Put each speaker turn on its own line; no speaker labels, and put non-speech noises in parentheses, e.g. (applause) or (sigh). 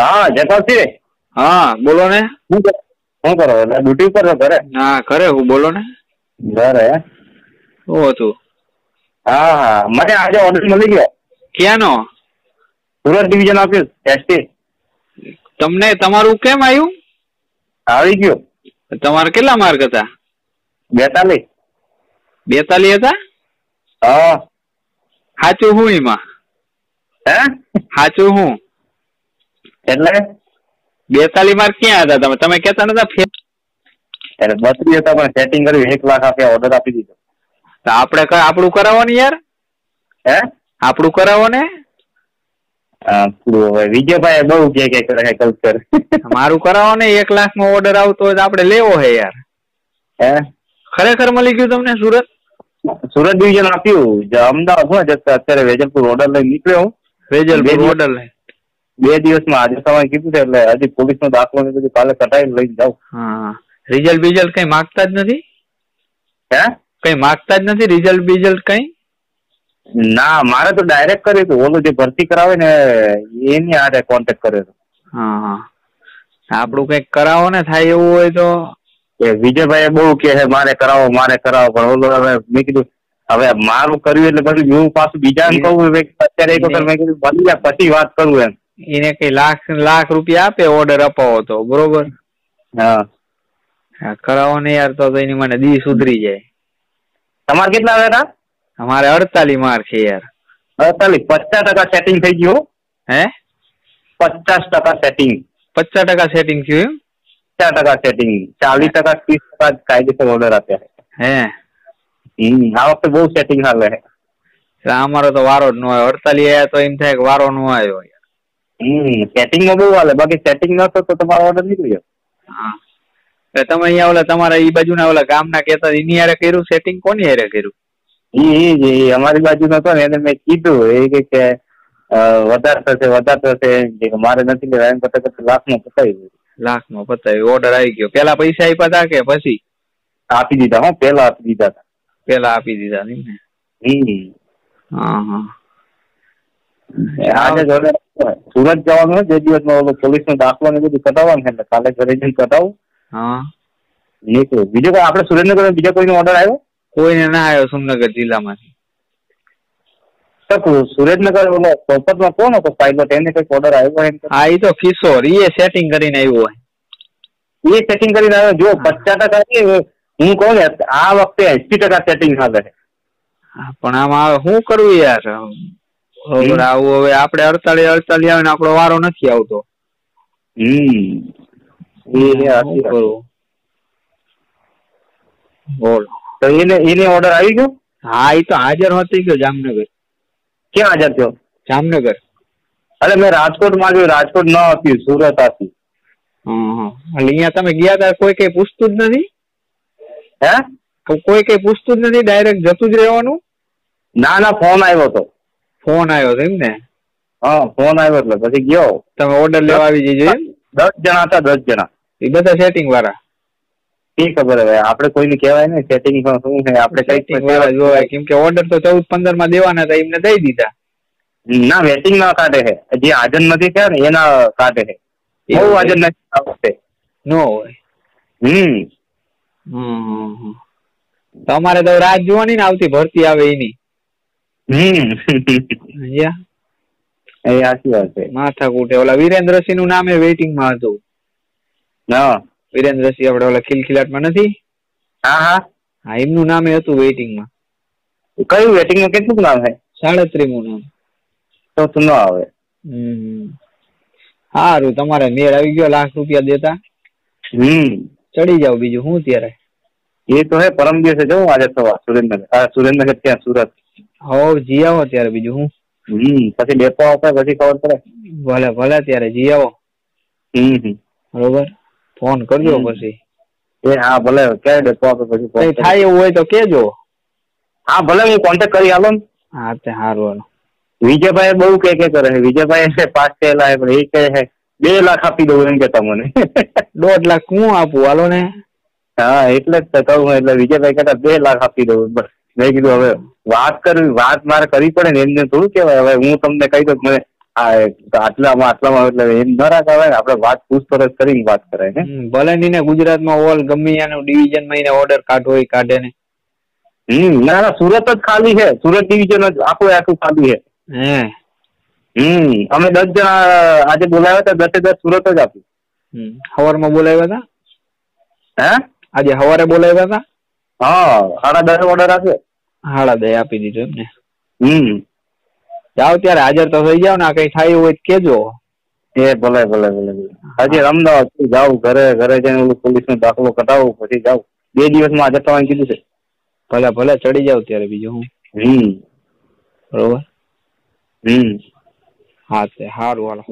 હા જયપાલસિંહ
હા બોલો ને.
શું કરો? શું કરો? એટલે ડ્યુટી ઉપર છો ઘરે?
હા ઘરે હું બોલો ને.
ઘરે?
શું હતું?
હા હા. મને આજે ઓર્ડર મળી ગયો.
ક્યાંનો?
સુરત ડિવિઝન ઓફિસ એસટી
તમને તમારું કેમ આવ્યું
આવી ગયું.
તમારે કેટલા માર્ક હતા?
બેતાલીસ.
બેતાલીસ હતા?
હા.
સાચું હું એમાં?
હે?
સાચું હું?
એટલે
બેતાલી માર્ક ક્યાં હતા તમે? તમે કેતા નતા
એટલે બત્રીસ હતા પણ સેટિંગ કર્યું એક લાખ આપ્યા ઓર્ડર આપી દીધો.
તો આપણે આપણું કરાવો ને યાર?
હે?
આપણું કરાવો ને
વિજયભાઈ બહુ કે કે કરે કલ્ચર
મારું કરાવો ને એક લાખ નો ઓર્ડર આવતો હોય તો આપણે લેવો હે યાર.
હે?
ખરેખર મળી ગયું તમને સુરત?
સુરત ડિવિઝન આપ્યું. અમદાવાદ હું જતા અત્યારે વેજલપુર ઓર્ડર લઈ નીકળ્યો હું. વેજલપુર
ઓર્ડર લે
બે દિવસમાં આજે સવારે કીધું છે એટલે હજી પોલીસ નો દાખલો ને બધું કાલે કટાવી લઈને જાઉં.
હા રિઝલ્ટ બિઝલ્ટ કઈ માગતા જ નથી?
હે?
કઈ માગતા જ નથી રિઝલ્ટ બિઝલ્ટ કઈ?
ના મારે તો ડાયરેક્ટ કર્યું હતું. ઓલું જે ભરતી કરાવે ને એની આરે કોન્ટેક્ટ કર્યો હતો.
હા આપણું કંઈક કરાવો ને થાય એવું હોય તો.
એ વિજયભાઈ બહુ કે છે મારે કરાવો મારે કરાવો. પણ ઓલું હવે મેં કીધું હવે મારું કર્યું એટલે બધું હું પાછું બીજાને કહું અત્યારે એક વખત મેં કીધું બની જાય પછી વાત કરું એમ.
એને કઈ લાખ લાખ રૂપિયા આપે ઓર્ડર અપાવો તો બરોબર?
હા.
હા, કરાવો ને યાર તો એની મને દી સુધરી જાય.
તમારે કેટલા હતા?
અમારે અડતાલીસ માર્ક છે યાર.
અડતાલીસ પચાસ ટકા સેટિંગ થઈ ગયું
હે.
પચાસ ટકા સેટિંગ
પચાસ ટકા સેટિંગ થયું એમ?
પચાસ ટકા સેટિંગ ચાલીસ ટકા ત્રીસ ટકા કાયદેસર ઓર્ડર આપ્યા
હે?
આ વખતે બહુ સેટિંગ હાલે. છે
અમારો તો વારો જ ન હોય અડતાલીસ આવ્યા તો એમ થાય કે વારો નો આવ્યો
હમ સેટિંગમાં બહુ હાલે. બાકી સેટિંગ ન થતો તો તમારો ઓર્ડર નીકળી જાય
હા. એટલે તમે અહીંયા ઓલા તમારા ઈ બાજુના ઓલા ગામના કહેતા એની હારે કર્યું? સેટિંગ કોની હારે કર્યું?
ઈ ઈ જ, ઈ અમારી બાજુ નતો ને એને મેં કીધું. એ કે કે વધારે થશે વધારે થશે. મારે નથી લેવા એમ કરતા કરતા લાખમાં પતાવી દીધું.
લાખ નો પતાવી. ઓર્ડર આવી ગયો. પેલા પૈસા આપ્યા હતા કે પછી?
આપી દીધા હો. પેલા આપી દીધા હતા
પેલા આપી દીધા નહીં ને
હમ.
હા હા.
આજે સુરત જવાનું હોય જે દિવસમાં ઓલો પોલીસ નો દાખલો ને બધું કટાવવાનું છે એટલે કાલે ઘરે જઈને કટાવું
હા.
નીકળું. બીજો કોઈ આપણે સુરેન્દ્રનગર બીજો કોઈનો ઓર્ડર આવ્યો?
કોઈને ના આવ્યો સુરેન્દ્રનગર જિલ્લામાંથી.
તો સુરેન્દ્રનગર ઓલો ચોપટમાં કોણ હતો પાયલોટ એને કંઈક ઓર્ડર આવ્યો એમ
હા એ તો કિશોર એ સેટિંગ કરીને આવ્યો હોય.
એ સેટિંગ કરીને આવ્યો? જો પચાસ ટકા છે હું કહું ને આ વખતે એસી ટકા સેટિંગ હાલે
પણ આમાં હવે શું કરવું યાર? બરોબર આવું હવે આપણે અડતાળી અડતાળી આવે ને આપણો વારો નથી આવતો.
હમ.
બોલો.
તો એને એને ઓર્ડર આવી ગયો?
હા એ તો હાજર હોતી ગયો જામનગર.
ક્યાં હાજર થયો?
જામનગર.
અરે મેં રાજકોટ જોયું રાજકોટ ન હતી સુરત
હતી. એટલે અહીંયા તમે ગયા તા કોઈ કઈ પૂછતું જ નથી?
હે?
કોઈ કઈ પૂછતું જ નથી ડાયરેક્ટ જતું જ રહેવાનું?
ના ના ફોન આવ્યો હતો
ફોન આવ્યો હતો એમ ને?
હા ફોન આવ્યો એટલે પછી ગયો.
તમે ઓર્ડર લેવા આવી જજો
દસ જણા હતા દસ જણા.
એ બધા સેટિંગ વાળા?
શી ખબર હવે આપણે કોઈને કહેવાય ને સેટિંગ શું છે આપણે
સેટિંગ વાળા જોવાય કેમ કે ઓર્ડર તો ચૌદ પંદરમાં દેવાના હતા એમને દઈ દીધા.
ના વેટિંગ ના કાઢે છે. જે હાજર નથી થયા ને એના કાઢે છે. બહુ
એવું
હાજર નથી
નો હોય?
હમ,
હમ. તમારે તો રાત જોવાની ને આવતી ભરતી આવે એની.
હમ? એ સાચી વાત છે.
માથાકૂટે. ઓલા વિરેન્દ્રસિંહનું નામે વેઇટિંગમાં હતું.
હા
વિરેન્દ્રસિંહ આપણે ઓલા ખિલખિલાટમાં નથી?
હા હા.
હા એમનું નામે હતું વેઇટિંગમાં
કયું વેટિંગનું કેટલું નામ છે?
સાડત્રીમું નામ.
તો તું ન આવે.
હમ. સારું તમારે મેળ આવી ગયો લાખ રૂપિયા દેતા.
હમ.
ચડી જાવ બીજું હું ત્યારે
એ તો હે પરમ દિવસે જવું આજે સવાર. સુરેન્દ્રનગર. સુરેન્દ્રનગર ત્યાં સુરત.
હોવ જી આવો ત્યારે બીજું હું.
હમ પછી ડેપો આવતા પછી ખબર પડે.
ભલે ભલે ત્યારે જી આવો.
હમ હમ.
બરોબર? ફોન કરજો પછી.
એ હા ભલે ક્યારે ડેપો આપે પછી phone
થાય એવું હોય તો કેજો
હા ભલે હું કોન્ટેક્ટ કરી આલો ને.
હા તે સારું હાલો
વિજયભાઈ બહુ કે કે કરે છે. વિજયભાઈ (laughs) પાસ થયેલા છે પણ એ કહે છે બે લાખ આપી દઉં એમ કેતા મને. (laughs)
દોઢ લાખ હું આપું હાલો ને.
હા એટલે જ તો કહું એટલે વિજયભાઈ કહેતા બે લાખ આપી દઉં. બસ મેં કીધું હવે વાત કરવી વાત મારે કરવી પડે ને એમને થોડું કહેવાય. હવે હું તમને કહી દઉં મને આ આટલામાં આટલામાં એટલે એમ ન રાખાવે ને આપણે વાત પૂછપરછ કરીને વાત કરાય ને.
ભલે ની ગુજરાતમાં ઓલ ગમે એનું ડિવિઝનમાં ઓર્ડર કાઢો હોય કાઢે ને.
હમ ના ના સુરત જ ખાલી છે. સુરત ડિવિઝન જ આખું આખું ખાલી છે.
હે.
હમ અમે દસ જણા આજે બોલાવ્યા હતા દસે દસ સુરત જ આપ્યું.
હમ. હવારમાં બોલાવ્યા હતા?
હે?
આજે હવારે બોલાવ્યા હતા?
હા સાડા દસ ઓર્ડર આપ્યો
હાડા દસ આપી દીધો એમને.
હમ.
જાઓ ત્યારે હાજર તો થઈ જાવ ને આ કઈ થાય એવું હોય તો કેજો
એ ભલે ભલે ભલે હજી અમદાવાદ જાઉં ઘરે ઘરે જઈને ઓલું પોલીસ નો દાખલો કઢાવું પછી જાઉં બે દિવસમાં હાજર થવાનું કીધું છે.
ભલે ભલે ચડી જાવ ત્યારે બીજું હું.
હમ.
બરોબર?
હમ.
હા તે સારું હાલો.